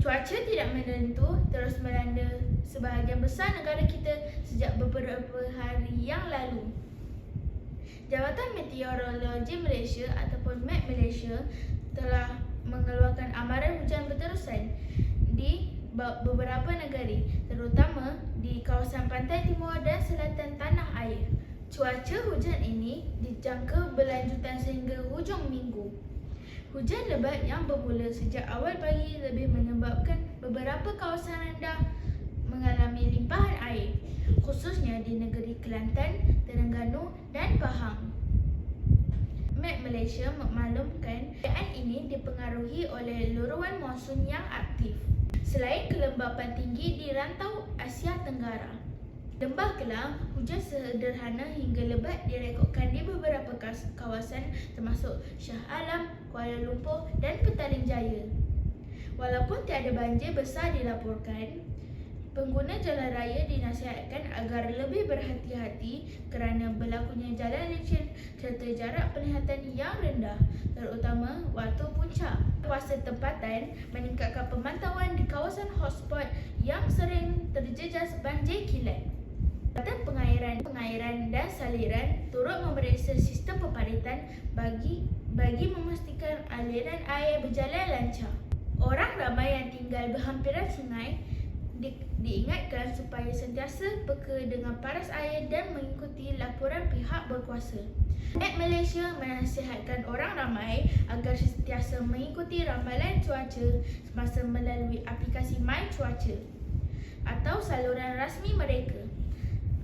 Cuaca tidak menentu terus melanda sebahagian besar negara kita sejak beberapa hari yang lalu. Jabatan Meteorologi Malaysia ataupun MET Malaysia telah mengeluarkan amaran hujan berterusan di be- beberapa negeri terutama di kawasan pantai timur dan selatan tanah air. Cuaca hujan ini dijangka berlanjutan sehingga hujung minggu. Hujan lebat yang bermula sejak awal pagi lebih menyebabkan beberapa kawasan rendah mengalami limpahan air khususnya di negeri Kelantan, Terengganu dan Pahang. Met Malaysia memaklumkan keadaan ini dipengaruhi oleh luruan monsun yang aktif. Selain kelembapan tinggi di rantau Asia Tenggara, Lembah Kelang, hujan sederhana hingga lebat direkodkan di beberapa kawasan termasuk Shah Alam, Kuala Lumpur dan Petaling Jaya. Walaupun tiada banjir besar dilaporkan, pengguna jalan raya dinasihatkan agar lebih berhati-hati kerana berlakunya jalan licin serta jarak penglihatan yang rendah terutama waktu puncak. Kuasa tempatan meningkatkan pemantauan di kawasan hotspot yang sering terjejas banjir kilat. Badan Pengairan, Pengairan dan Saliran turut memeriksa sistem peparitan bagi bagi memastikan aliran air berjalan lancar. Orang ramai yang tinggal berhampiran sungai di, diingatkan supaya sentiasa peka dengan paras air dan mengikuti laporan pihak berkuasa. Net Malaysia menasihatkan orang ramai agar sentiasa mengikuti ramalan cuaca semasa melalui aplikasi My Cuaca atau saluran rasmi mereka.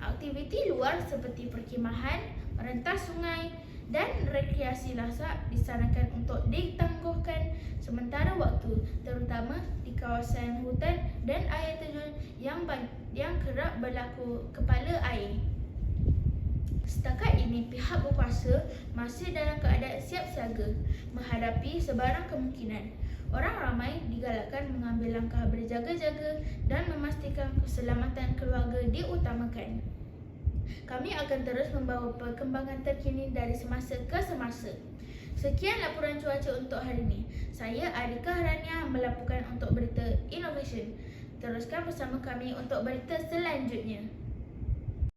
Aktiviti luar seperti perkhemahan, merentas sungai dan rekreasi lasak disarankan untuk ditangguhkan sementara waktu terutama di kawasan hutan dan air terjun yang yang kerap berlaku kepala air. Setakat ini pihak berkuasa masih dalam keadaan siap siaga menghadapi sebarang kemungkinan. Orang ramai digalakkan mengambil langkah berjaga-jaga dan memastikan keselamatan keluarga diutamakan. Kami akan terus membawa perkembangan terkini dari semasa ke semasa. Sekian laporan cuaca untuk hari ini. Saya Adika Harania melaporkan untuk berita Innovation. Teruskan bersama kami untuk berita selanjutnya.